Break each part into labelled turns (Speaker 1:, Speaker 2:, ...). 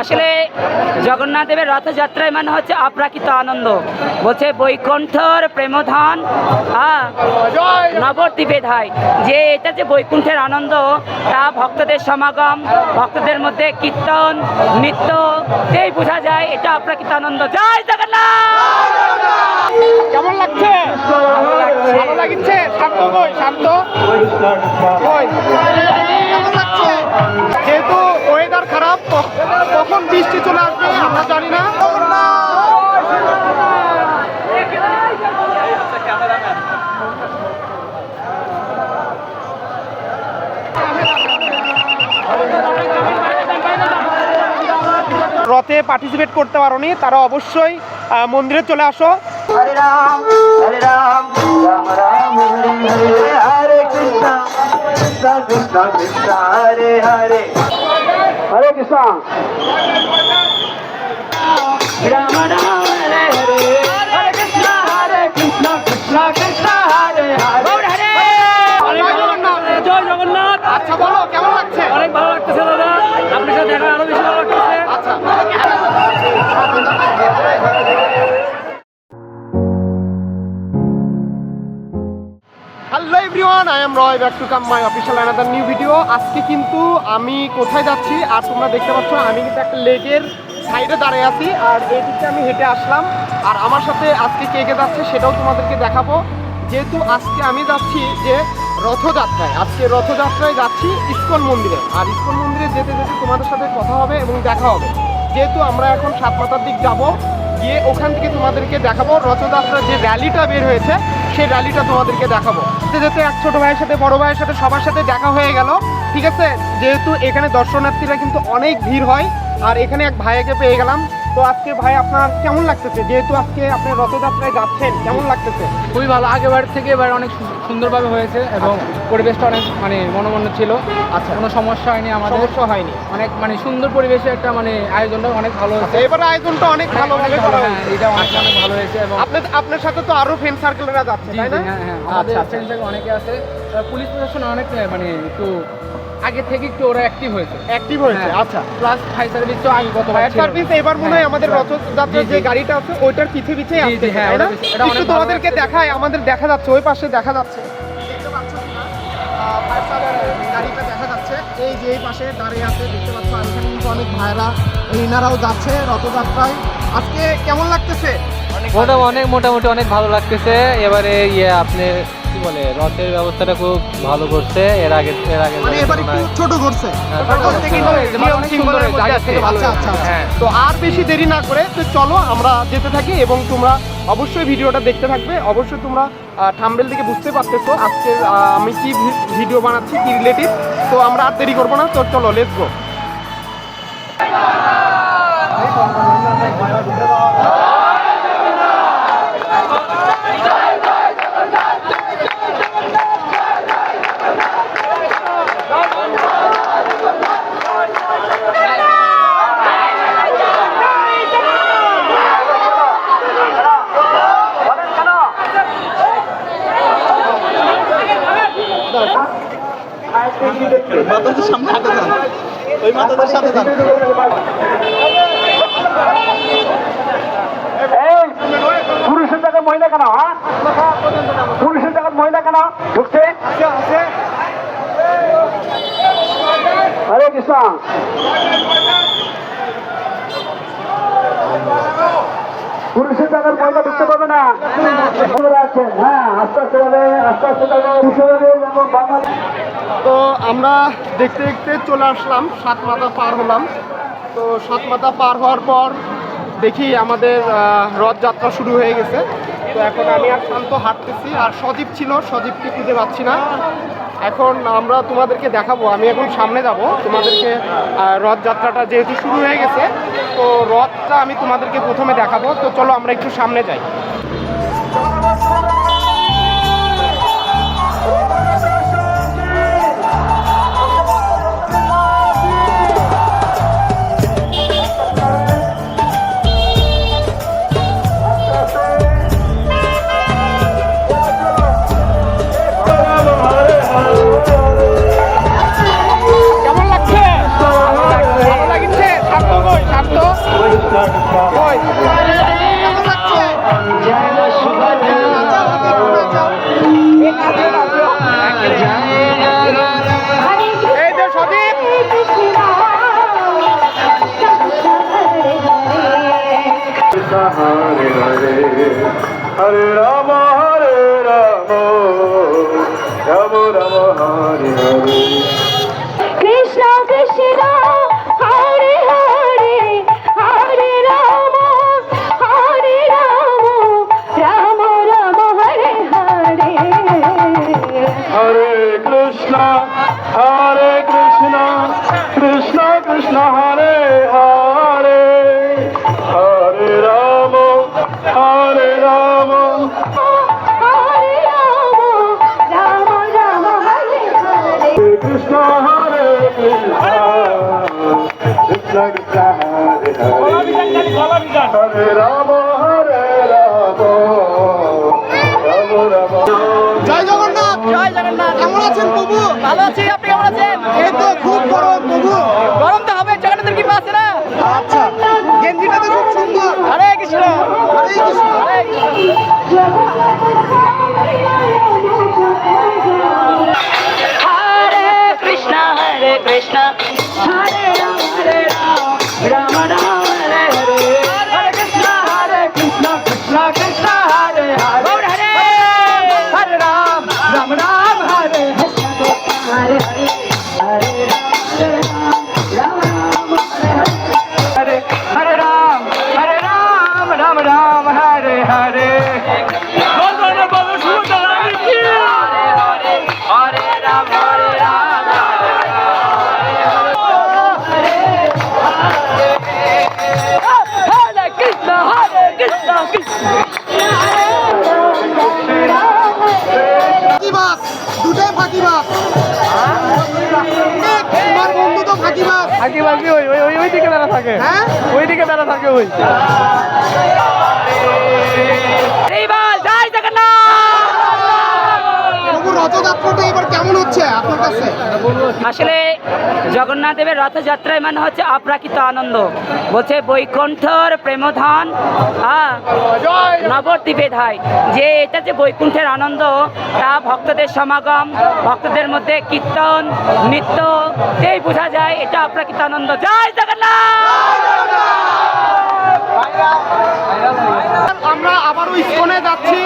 Speaker 1: আসলে জগন্নাথ দেবের রথযাত্রায় মানে হচ্ছে অপ্রাকৃত আনন্দ। বলছে বৈকুণ্ঠর প্রেমধান হ্যাঁ নবদ্বীপে ধায় যে এটা যে বৈকুণ্ঠের আনন্দ তা ভক্তদের সমাগম ভক্তদের মধ্যে কীর্তন নৃত্য এই বোঝা যায় এটা অপ্রাকৃত আনন্দ। জয় জগন্নাথ!
Speaker 2: কেমন লাগছে? ভালো লাগছে। শান্ত কই শান্ত। কই যেহেতু কখন বৃষ্টি চলে আসবে আমরা জানি না। রথে পার্টিসিপেট করতে পারোনি, তারা অবশ্যই মন্দিরে চলে আসো।
Speaker 1: রাম রাম কৃষ্ণ কৃষ্ণ কৃষ্ণ, হরে হরে।
Speaker 2: హరే కృష్ణ রয় back to come my official another new video আজকে কিন্তু আমি কোথায় যাচ্ছি, আর তোমরা দেখতে পাচ্ছ আমি কিন্তু একটা লেকের সাইডে দাঁড়িয়ে আছি, আর এই দিকটা আমি হেঁটে আসলাম। আর আমার সাথে আজকে কে কে যাচ্ছে সেটাও তোমাদেরকে দেখাবো। যেহেতু আজকে আমি যাচ্ছি যে রথযাত্রায়, আজকে রথযাত্রায় যাচ্ছি ইস্কন মন্দিরে। আর ইস্কন মন্দিরে যেতে যেতে তোমাদের সাথে কথা হবে এবং দেখা হবে। যেহেতু আমরা এখন সাতমাতার দিক যাব গিয়ে ওখান থেকে তোমাদেরকে দেখাবো। রথযাত্রার যে র্যালিটা বের হয়েছে, সেই র্যালিটা তোমাদেরকে দেখাবো। যেতে যেতে এক ছোট ভাইয়ের সাথে, বড় ভাইয়ের সাথে সবার সাথে দেখা হয়ে গেল। ঠিক আছে? যেহেতু এখানে দর্শনার্থীরা কিন্তু অনেক ভিড় হয়, আর এখানে এক ভাইয়াকে পেয়ে গেলাম। তো আজকে ভাই আপনার কেমন লাগতেছে? যেহেতু আজকে আপনি রথযাত্রায় যাচ্ছেন কেমন লাগতেছে?
Speaker 3: খুবই ভালো। আগেবার থেকে এবার অনেক সুন্দরভাবে হয়েছে এবং পরিবেশটা অনেক মানে মনোমন্য ছিল।
Speaker 2: আচ্ছা।
Speaker 3: কোনো সমস্যা হয়নি আমাদের।
Speaker 2: সমস্যা হয়নি।
Speaker 3: অনেক মানে সুন্দর পরিবেশে একটা মানে আয়োজনটা অনেক ভালো
Speaker 2: আচ্ছা
Speaker 3: হয়েছে।
Speaker 2: এবার আয়োজনটা অনেক করা
Speaker 3: হ্যাঁ,
Speaker 2: হয়েছে।
Speaker 3: এটা অনেক অনেক ভালো হয়েছে এবং
Speaker 2: আপনার আপনার সাথে তো আরও ফ্রেন্ড সার্কেলরা যাচ্ছে তাই না?
Speaker 3: হ্যাঁ হ্যাঁ।
Speaker 2: আচ্ছা
Speaker 3: আমাদের
Speaker 2: আচ্ছা
Speaker 3: ফ্রেন্ড সার্কেল অনেকে আছে। পুলিশ প্রশাসন অনেক মানে একটু আগে থেকে একটু ওরা অ্যাক্টিভ হয়েছে।
Speaker 2: অ্যাক্টিভ হয়েছে
Speaker 3: হ্যাঁ।
Speaker 2: আচ্ছা।
Speaker 3: প্লাস ফায়ার সার্ভিস তো আগে গত
Speaker 2: ফায়ার সার্ভিস এবার মনে হয় আমাদের রথযাত্রার যে গাড়িটা আছে ওইটার পিছে পিছে আসছে
Speaker 3: হ্যাঁ, এটা
Speaker 2: একটু তোমাদেরকে দেখায় আমাদের দেখা যাচ্ছে ওই পাশে দেখা যাচ্ছে। দেখতে পাচ্ছ কিনা? ফায়ার সার্ভিস গাড়িটা দেখা যাচ্ছে। এই যে এই পাশে দাঁড়িয়ে আছে দেখতে পাচ্ছ আর এখানে কিন্তু অনেক ভাইরা এনারাও যাচ্ছে রথযাত্রায়। আজকে কেমন লাগতেছে?
Speaker 4: অনেক মোটামুটি অনেক ভালো লাগতেছে। এবারে ইয়ে আপনি কি বলে রথের ব্যবস্থাটা খুব ভালো করছে এর আগে এর আগে
Speaker 2: মানে এবার একটু ছোট করছে
Speaker 4: হ্যাঁ, ভালো
Speaker 2: আচ্ছা আচ্ছা। আচ্ছা।
Speaker 4: হ্যাঁ।
Speaker 2: তো আর বেশি দেরি না করে তো চলো আমরা যেতে থাকি এবং তোমরা অবশ্যই ভিডিওটা দেখতে থাকবে অবশ্যই তোমরা থাম্বেল থেকে বুঝতে পারতেছো আজকে আমি কি ভিডিও বানাচ্ছি কি রিলেটিভ তো আমরা আর দেরি করব না তো চলো লেটস গো
Speaker 5: পুরুষের জায়গায় মহিলা কেন? হ্যাঁ? পুরুষের জায়গায় মহিলা কেন? ঢুকছে। হরে কৃষ্ণ। পুরুষের জায়গায় মহিলা ঢুকতে পারবে না। হ্যাঁ
Speaker 2: তো আমরা দেখতে দেখতে চলে আসলাম সাত মাথা পার হলাম। তো সাত মাথা পার হওয়ার পর দেখি আমাদের রথযাত্রা শুরু হয়ে গেছে। তো এখন আমি আর শান্ত হাঁটতেছি, আর সজীব ছিল, সজীবকে খুঁজে পাচ্ছি না। এখন আমরা তোমাদেরকে দেখাবো, আমি এখন সামনে যাব। তোমাদেরকে রথযাত্রাটা যেহেতু শুরু হয়ে গেছে, তো রথটা আমি তোমাদেরকে প্রথমে দেখাবো। তো চলো আমরা একটু সামনে যাই।
Speaker 5: হরে রাম হরে রাম
Speaker 2: জয় জগন্নাথ জয় জগন্নাথ। কেমন আছেন প্রভু?
Speaker 1: ভালো আছি আপনি কেমন আছেন?
Speaker 2: এই তো খুব গরম প্রভু।
Speaker 1: গরম তো হবে জগন্নাথের কি আছে না?
Speaker 2: আচ্ছা গেঞ্জিটা তো খুব সুন্দর।
Speaker 1: হরে কৃষ্ণ।
Speaker 2: হরে কৃষ্ণ।
Speaker 1: হরে কৃষ্ণ। হরে কৃষ্ণ। হরে রাম হরে রাম রাম
Speaker 4: আগে বাকি ওই ওই ওই ওই দিকে দাঁড়া থাকে।
Speaker 2: হ্যাঁ?
Speaker 4: ওই দিকে দাঁড়া থাকে ওই
Speaker 1: হরিবল জয় জগন্নাথ
Speaker 2: প্রভু রথযাত্রাটা এবার কেমন হচ্ছে আপনার কাছে?
Speaker 1: আসলে জগন্নাথ দেবের রথযাত্রায় মানে হচ্ছে অপ্রাকৃত আনন্দ। বলছে বৈকুণ্ঠর প্রেমধান নবদ্বীপে ধায় যে এটা যে বৈকুণ্ঠের আনন্দ তা ভক্তদের সমাগম ভক্তদের মধ্যে কীর্তন নৃত্য এই বোঝা যায় এটা অপ্রাকৃত আনন্দ। জয় জগন্নাথ!
Speaker 2: আমরা আবারও ইস্কনে যাচ্ছি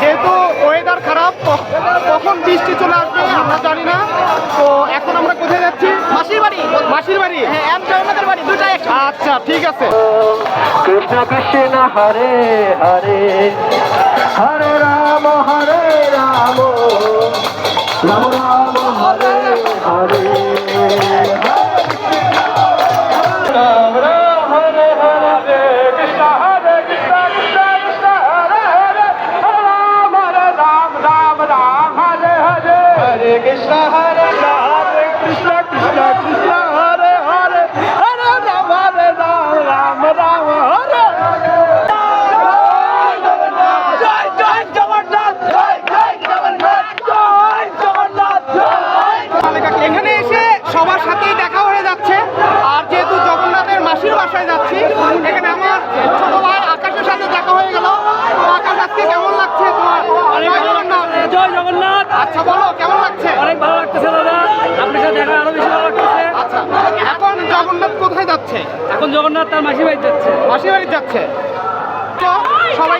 Speaker 2: যেহেতু ওয়েদার খারাপ কখন বৃষ্টি চলে আসবে আমরা জানি না। তো এখন আমরা কোথায় যাচ্ছি? মাসির বাড়ি। মাসির বাড়ি? হ্যাঁ বাড়ি দুটাই আচ্ছা ঠিক আছে।
Speaker 5: কৃষ্ণ কৃষ্ণ হরে হরে হরে রাম হরে রাম। রাম রাম। যাচ্ছে।
Speaker 2: এখন জগন্নাথ তার মাসি বাড়ি যাচ্ছে। মাসির বাড়ি যাচ্ছে। তো সবাই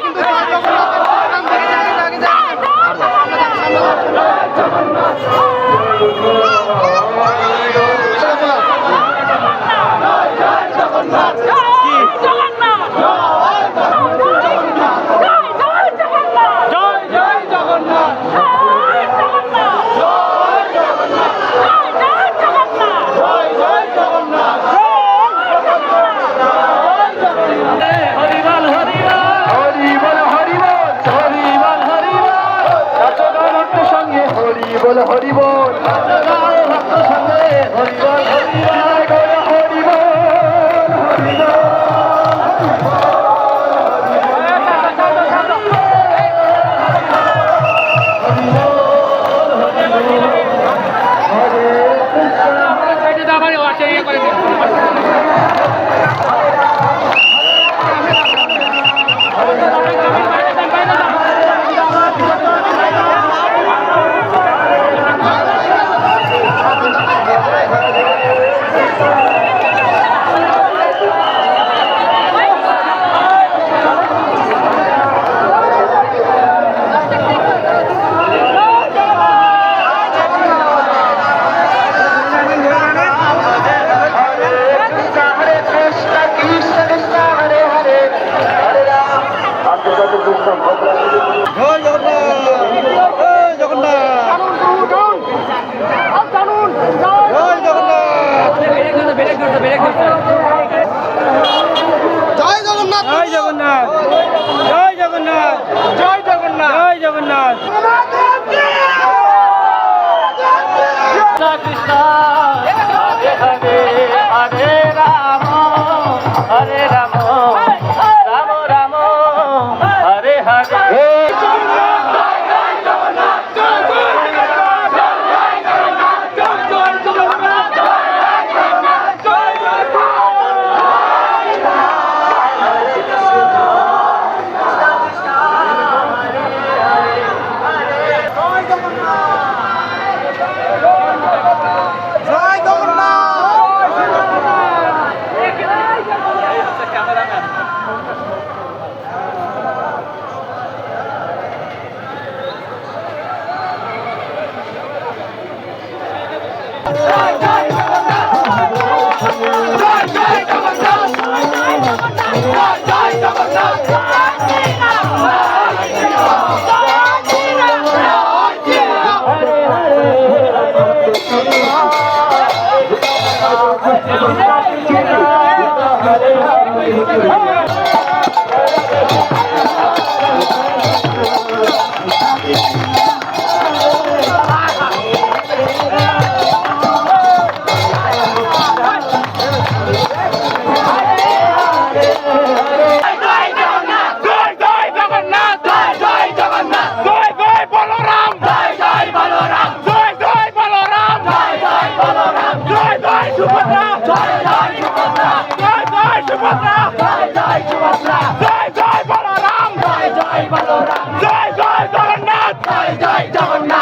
Speaker 2: হরিবল হরিবল।
Speaker 1: Yeah. I
Speaker 2: don't know.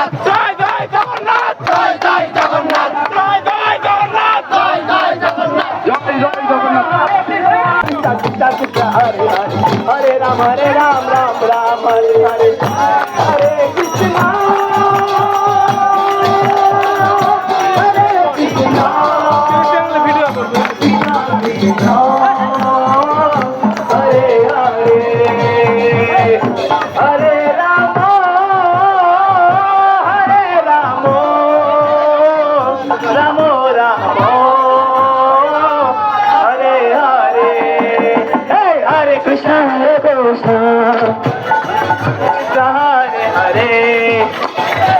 Speaker 2: Hare Hare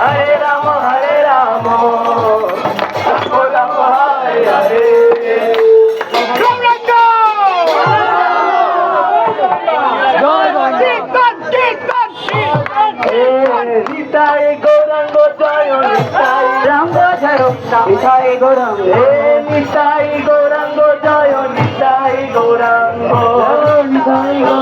Speaker 1: Hare Ram हरे राम राम राम हरे हरे সীতায় গৌরাঙ্গ জয়
Speaker 2: রাঙ্গ জয় সীতায় গৌরাঙ্গ। নিতাই
Speaker 1: গৌরাঙ্গ জয় নিতাই গৌরাঙ্গ। নিতাই গৌরাঙ্গ।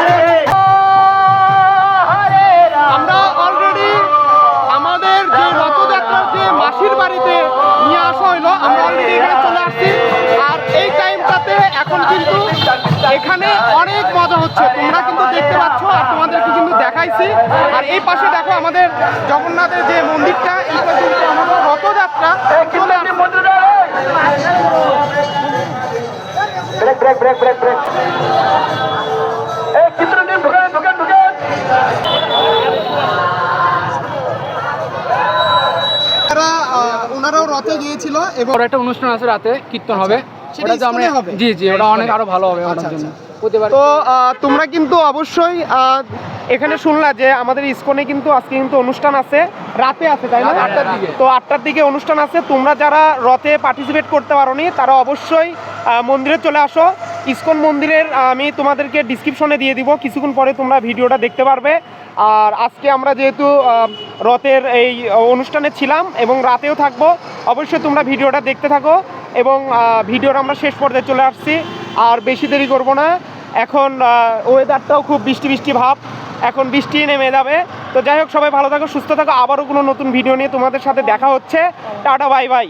Speaker 2: এখানে অনেক মজা হচ্ছে। তোমরা কিন্তু দেখতে পাচ্ছ আর তোমাদেরকে কিন্তু দেখাইছি। আর এই পাশে দেখো আমাদের জগন্নাথের যে মন্দিরটা এইটা কিন্তু আমাদের রথযাত্রা চলে আহ, ওনারাও রথে গিয়েছিল এবং
Speaker 3: একটা অনুষ্ঠান আছে রাতে কীর্তন হবে।
Speaker 2: সেটা
Speaker 3: ওটা তো আমরা জি জি ওটা অনেক আরও ভালো হবে
Speaker 2: আচ্ছা,
Speaker 3: ওটার জন্য
Speaker 2: তো আহ, তোমরা কিন্তু অবশ্যই এখানে শুনলা যে আমাদের ইসকনে কিন্তু আজকে কিন্তু অনুষ্ঠান আছে রাতে আছে তাই না। তো আটটার দিকে অনুষ্ঠান আছে। তোমরা যারা রথে পার্টিসিপেট করতে পারোনি তারা অবশ্যই মন্দিরে চলে আসো। ইসকন মন্দিরের, আমি তোমাদেরকে ডিসক্রিপশনে দিয়ে দিব, কিছুক্ষণ পরে তোমরা ভিডিওটা দেখতে পারবে। আর আজকে আমরা যেহেতু রথের এই অনুষ্ঠানে ছিলাম এবং রাতেও থাকব, অবশ্যই তোমরা ভিডিওটা দেখতে থাকো এবং ভিডিওটা আমরা শেষ পর্যায়ে চলে আসছি। আর বেশি দেরি করব না। এখন ওয়েদারটাও খুব বৃষ্টি বৃষ্টি ভাব। এখন বৃষ্টি নেমে যাবে। তো যাই হোক, সবাই ভালো থাকো, সুস্থ থাকো। আবারও কোনো নতুন ভিডিও নিয়ে তোমাদের সাথে দেখা হচ্ছে। টাটা, বাই বাই।